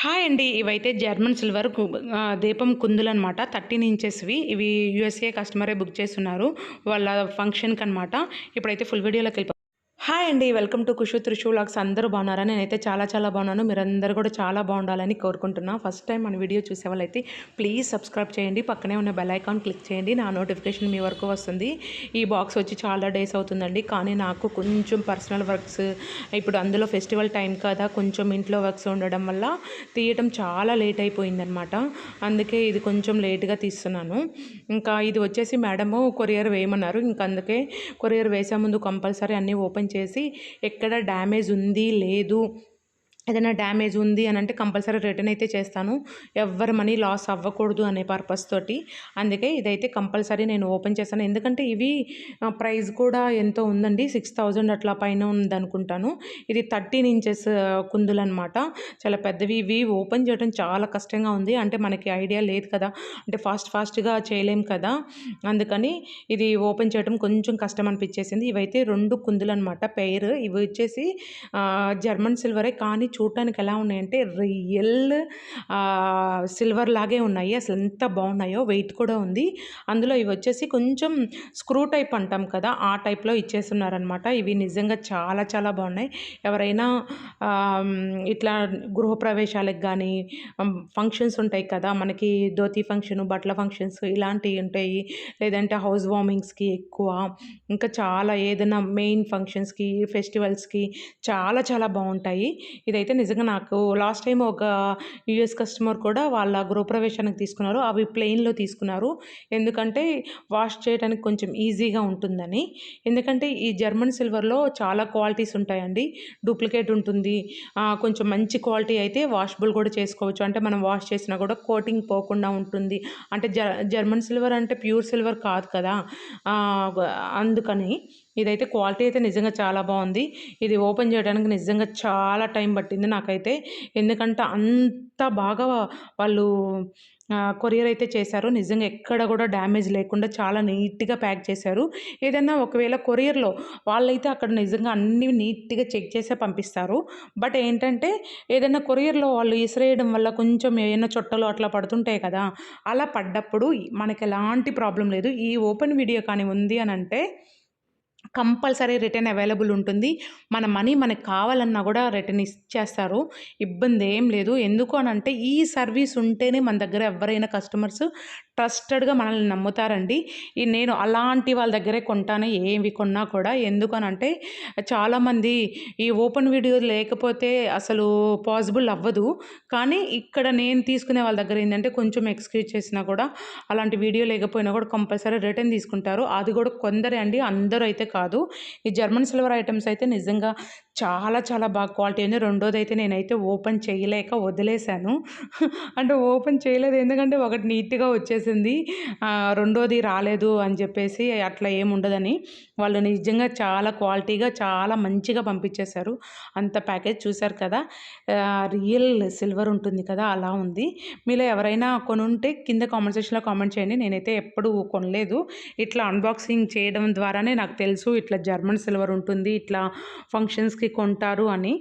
Hi అండి. ఇవైతే German silver కు- దీపం కుందులు అనమాట థర్టీన్ ఇంచెస్వి. ఇవి యూఎస్ఏ కస్టమరే బుక్ చేస్తున్నారు. వాళ్ళ ఫంక్షన్కి అనమాట ఇప్పుడైతే ఫుల్ వీడియోలోకి వెళ్ళిపో హాయ్ అండి వెల్కమ్ టు కుషు త్రిశూలాక్స్ అందరూ బాగున్నారని నేనైతే చాలా చాలా బాగున్నాను. మీరందరూ కూడా చాలా బాగుండాలని కోరుకుంటున్నా. ఫస్ట్ టైం మన వీడియో చూసే వాళ్ళైతే ప్లీజ్ సబ్స్క్రైబ్ చేయండి. పక్కనే ఉన్న బెల్ ఐకాన్ క్లిక్ చేయండి. నా నోటిఫికేషన్ మీ వరకు వస్తుంది. ఈ బాక్స్ వచ్చి చాలా డేస్ అవుతుందండి. కానీ నాకు కొంచెం పర్సనల్ వర్క్స్ ఇప్పుడు అందులో ఫెస్టివల్ టైం కదా కొంచెం ఇంట్లో వర్క్స్ ఉండడం వల్ల తీయటం చాలా లేట్ అయిపోయిందనమాట అందుకే ఇది కొంచెం లేట్గా తీస్తున్నాను. ఇంకా ఇది వచ్చేసి మేడము కొరియర్ వేయమన్నారు. ఇంకా అందుకే కొరియర్ వేసే ముందు కంపల్సరీ అన్నీ ఓపెన్ చేసి ఎక్కడ డ్యామేజ్ ఉంది లేదు ఏదైనా డ్యామేజ్ ఉంది అని అంటే కంపల్సరీ రిటర్న్ అయితే చేస్తాను. ఎవరి మనీ లాస్ అవ్వకూడదు అనే పర్పస్ తోటి. అందుకే ఇదైతే కంపల్సరీ నేను ఓపెన్ చేస్తాను. ఎందుకంటే ఇవి ప్రైస్ కూడా ఎంతో ఉందండి. సిక్స్ థౌజండ్ అట్లా పైన ఉందనుకుంటాను. ఇది థర్టీన్ ఇంచెస్ కుందులు అనమాట చాలా పెద్దవి. ఇవి ఓపెన్ చేయడం చాలా కష్టంగా ఉంది. అంటే మనకి ఐడియా లేదు కదా. అంటే ఫాస్ట్ ఫాస్ట్గా చేయలేం కదా. అందుకని ఇది ఓపెన్ చేయడం కొంచెం కష్టం అనిపించేసింది. ఇవైతే రెండు కుందులు అనమాట పెయిర్ ఇవి వచ్చేసి జర్మన్ సిల్వరే. కానీ చూడటానికి ఎలా ఉన్నాయంటే రియల్ సిల్వర్ లాగే ఉన్నాయి. అసలు ఎంత బాగున్నాయో వెయిట్ కూడా ఉంది. అందులో ఇవి వచ్చేసి కొంచెం స్క్రూ టైప్ అంటాం కదా ఆ టైప్లో ఇచ్చేస్తున్నారనమాట ఇవి నిజంగా చాలా చాలా బాగున్నాయి. ఎవరైనా ఇట్లా గృహప్రవేశాలకు కానీ ఫంక్షన్స్ ఉంటాయి కదా మనకి ధోతి ఫంక్షన్ బట్టల ఫంక్షన్స్ ఇలాంటివి ఉంటాయి. లేదంటే హౌస్ వార్మింగ్స్కి ఎక్కువ ఇంకా చాలా ఏదైనా మెయిన్ ఫంక్షన్స్కి ఫెస్టివల్స్కి చాలా చాలా బాగుంటాయి. అయితే నిజంగా నాకు లాస్ట్ టైం ఒక యూఎస్ కస్టమర్ కూడా వాళ్ళ గృహప్రవేశానికి తీసుకున్నారు. అవి ప్లెయిన్లో తీసుకున్నారు. ఎందుకంటే వాష్ చేయడానికి కొంచెం ఈజీగా ఉంటుందని. ఎందుకంటే ఈ జర్మన్ సిల్వర్లో చాలా క్వాలిటీస్ ఉంటాయండి. డూప్లికేట్ ఉంటుంది. కొంచెం మంచి క్వాలిటీ అయితే వాషబుల్ కూడా చేసుకోవచ్చు. అంటే మనం వాష్ చేసినా కూడా కోటింగ్ పోకుండా ఉంటుంది. అంటే జ జర్మన్ సిల్వర్ అంటే ప్యూర్ సిల్వర్ కాదు కదా. అందుకని ఇదైతే క్వాలిటీ అయితే నిజంగా చాలా బాగుంది. ఇది ఓపెన్ చేయడానికి నిజంగా చాలా టైం పట్టింది నాకైతే. ఎందుకంటే అంత బాగా వాళ్ళు కొరియర్ అయితే చేశారు. నిజంగా ఎక్కడ కూడా డ్యామేజ్ లేకుండా చాలా నీట్గా ప్యాక్ చేశారు. ఏదైనా ఒకవేళ కొరియర్లో వాళ్ళైతే అక్కడ నిజంగా అన్నీ నీట్గా చెక్ చేసే పంపిస్తారు. బట్ ఏంటంటే ఏదైనా కొరియర్లో వాళ్ళు ఇసిరేయడం వల్ల కొంచెం ఏమైనా చుట్టలు అట్లా పడుతుంటాయి కదా అలా పడ్డప్పుడు మనకి ఎలాంటి ప్రాబ్లం లేదు. ఈ ఓపెన్ వీడియో కానీ ఉంది అని అంటే కంపల్సరీ రిటర్న్ అవైలబుల్ ఉంటుంది. మన మనీ మనకు కావాలన్నా కూడా రిటర్న్ ఇచ్చేస్తారు. ఇబ్బంది ఏం లేదు. ఎందుకు అని అంటే ఈ సర్వీస్ ఉంటేనే మన దగ్గర ఎవరైనా కస్టమర్స్ ట్రస్టెడ్గా మనల్ని నమ్ముతారండి. ఈ నేను అలాంటి వాళ్ళ దగ్గరే కొంటాను ఏవి కొన్నా కూడా. ఎందుకనంటే చాలామంది ఈ ఓపెన్ వీడియో లేకపోతే అసలు పాసిబుల్ అవ్వదు. కానీ ఇక్కడ నేను తీసుకునే వాళ్ళ దగ్గర ఏంటంటే కొంచెం ఎక్స్క్యూజ్ చేసినా కూడా అలాంటి వీడియో లేకపోయినా కూడా కంపల్సరీ రిటర్న్ తీసుకుంటారు. అది కూడా కొందరే అండి. అందరూ అయితే కాదు. కాదు. ఈ జర్మన్ సిల్వర్ ఐటమ్స్ అయితే నిజంగా చాలా చాలా బాగా క్వాలిటీ ఉంది. రెండోది అయితే నేనైతే ఓపెన్ చేయలేక వదిలేశాను. అంటే ఓపెన్ చేయలేదు. ఎందుకంటే ఒకటి నీట్గా వచ్చేసింది. రెండోది రాలేదు అని చెప్పేసి అట్లా ఏముండదని వాళ్ళు నిజంగా చాలా క్వాలిటీగా చాలా మంచిగా పంపించేశారు. అంత ప్యాకేజ్ చూశారు కదా. రియల్ సిల్వర్ ఉంటుంది కదా అలా ఉంది. మీలో ఎవరైనా కొనుంటే కింద కామెంట్ సెక్షన్లో కామెంట్ చేయండి. నేనైతే ఎప్పుడు కొనలేదు. ఇట్లా అన్బాక్సింగ్ చేయడం ద్వారానే నాకు తెలుసు. ఇట్లా జర్మన్ సిల్వర్ ఉంటుంది ఇట్లా ఫంక్షన్స్కి కొంటారు అని.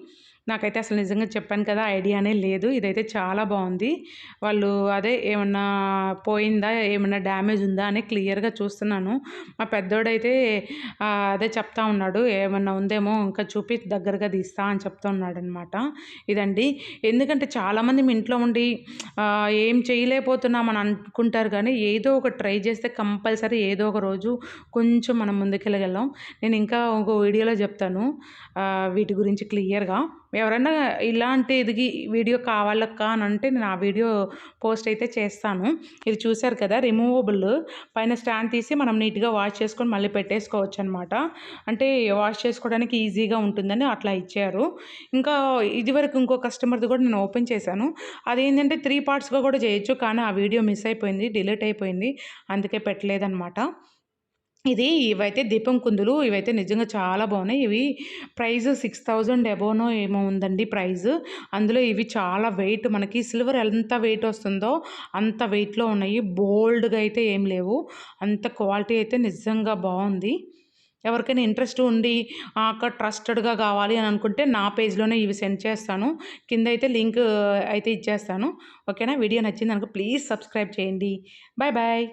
నాకైతే అసలు నిజంగా చెప్పాను కదా ఐడియానే లేదు. ఇదైతే చాలా బాగుంది. వాళ్ళు అదే ఏమన్నా పోయిందా ఏమన్నా డ్యామేజ్ ఉందా అని క్లియర్గా చూస్తున్నాను. మా పెద్దోడైతే అదే చెప్తా ఉన్నాడు. ఏమన్నా ఉందేమో ఇంకా చూపి దగ్గరగా తీస్తా అని చెప్తా ఉన్నాడు అనమాట ఇదండి. ఎందుకంటే చాలామంది మీ ఇంట్లో ఉండి ఏం చేయలేకపోతున్నామని అనుకుంటారు కానీ ఏదో ఒక ట్రై చేస్తే కంపల్సరీ ఏదో ఒక రోజు కొంచెం మనం ముందుకెళ్ళగలం. నేను ఇంకా ఇంకో వీడియోలో చెప్తాను. వీటి గురించి క్లియర్గా. ఎవరైనా ఇలాంటిది వీడియో కావాలక్క అని అంటే నేను ఆ వీడియో పోస్ట్ అయితే చేస్తాను. ఇది చూశారు కదా రిమూవబుల్ పైన స్టాండ్ తీసి మనం నీట్గా వాష్ చేసుకొని మళ్ళీ పెట్టేసుకోవచ్చు అనమాట అంటే వాష్ చేసుకోవడానికి ఈజీగా ఉంటుందని అట్లా ఇచ్చారు. ఇంకా ఇదివరకు ఇంకో కస్టమర్ది కూడా నేను ఓపెన్ చేశాను. అదేంటంటే త్రీ పార్ట్స్గా కూడా చేయొచ్చు కానీ ఆ వీడియో మిస్ అయిపోయింది డిలీట్ అయిపోయింది. అందుకే పెట్టలేదన్నమాట ఇది ఇవైతే దీపం కుందులు ఇవైతే నిజంగా చాలా బాగున్నాయి. ఇవి ప్రైస్ సిక్స్ థౌజండ్ ఎబోనో ఏమో ఉందండి ప్రైస్. అందులో ఇవి చాలా వెయిట్ మనకి సిల్వర్ ఎంత వెయిట్ వస్తుందో అంత వెయిట్లో ఉన్నాయి. బోల్డ్గా అయితే ఏం లేవు. అంత క్వాలిటీ అయితే నిజంగా బాగుంది. ఎవరికైనా ఇంట్రెస్ట్ ఉండి అక్కడ ట్రస్టెడ్గా కావాలి అని అనుకుంటే నా పేజ్లోనే ఇవి సెండ్ చేస్తాను. కింద అయితే లింక్ అయితే ఇచ్చేస్తాను. ఓకేనా? వీడియో నచ్చింది అనుకో ప్లీజ్ సబ్స్క్రైబ్ చేయండి. Bye bye